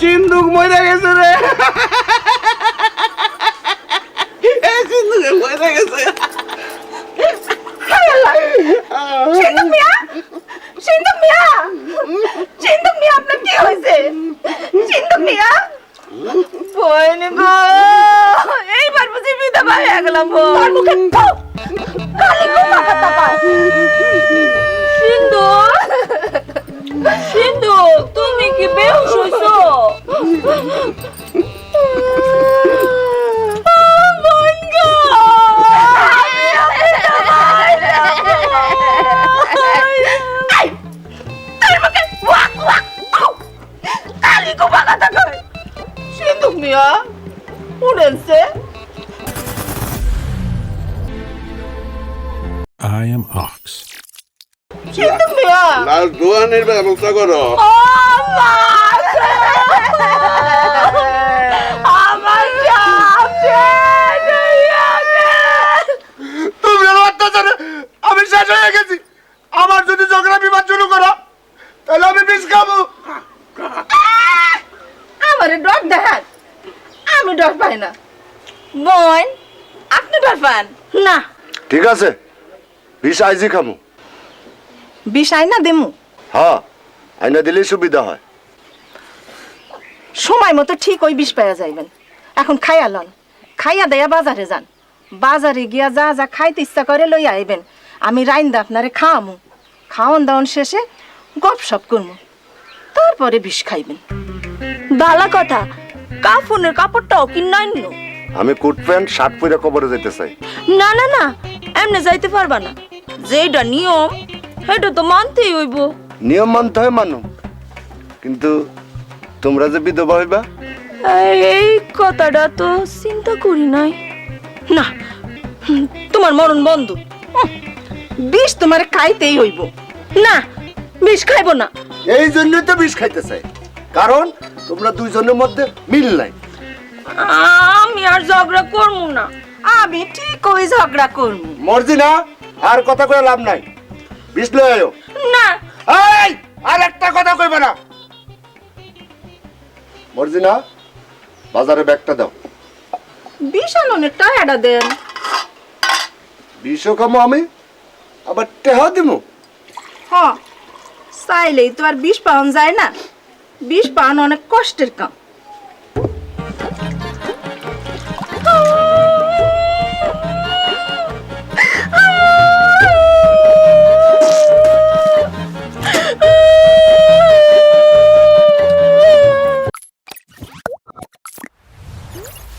সিন্ধুক মরে গেছে রে। এ মরে গেছে। সিন্ধুক মিয়া? সিন্ধুক মিয়া? সিন্ধুক মিয়া আপনার কি হয়েছে? মিয়া? গো। এইবার বুঝি বিধবা হয়ে গেলাম মুখে সিন্ধুক মিয়া? উড়েছে I am Ox. সিন্ধুক মিয়া? লাল দোয়ানের ব্যবস্থা করো। আমার আমার। তুমি অত্যাচারে আমি শেষ হয়ে গেছি। আমার যদি ঝগড়া বিবাদ শুরু করো তাহলে আমি বিষ খাব। আমারে ডর দেখান। আমি ডর পাই না। বোন আপনি ডর পান? না। ঠিক আছে বিষ আইজি খামু। বিষয় না দেমু। হ্যাঁ আইনা দিলে সুবিধা হয়। সময় মতো ঠিক ওই বিষ পাওয়া যাইবেন। এখন খাইয়া লন। খাইয়া দেয়া বাজারে যান। বাজারে গিয়া যা যা খাইতে ইচ্ছা করে লই আইবেন। আমি রাইন্দা আপনারে খাওয়ামু। খাওয়ান দাওয়ান শেষে গপ সপ করমু। তারপরে বিষ খাইবেন। ভালো কথা। কাফনের কাপড়টাও কি নাইন্য? আমি কোট প্যান্ট শার্ট পরে কবরে যেতে চাই। না না না এমনি যাইতে পারবা না। যেটা নিয়ম সেটা তো মানতেই হইব। নিয়ম মানতে হয় মানু। কিন্তু তোমরা যে বিধবা হইবা? এই কথাটা তো চিন্তা করি নাই। না তোমার মরণ বন্ধ। বিষ তোমার খাইতেই হইব। না বিষ খাইব না। এই জন্যই তো বিষ খাইতে চাই। কারণ তোমরা দুইজনের মধ্যে মিল নাই। আমি আর ঝগড়া করব না। আমি ঠিক ওই ঝগড়া করমু মর্জি না আর কথা কয়ে লাভ নাই। বিষ লই আয়ো না। এই আর একটা কথা কইবে না। মর্জি না বাজারে ব্যাগটা দাও। বিষ আননের টায়াটা দেন। বিষও খামো আমি আবার টেহা দিমু। হ চাইলেই তো আর বিষ পাওয়া যায় না। বিষ পান অনেক কষ্টের কাম।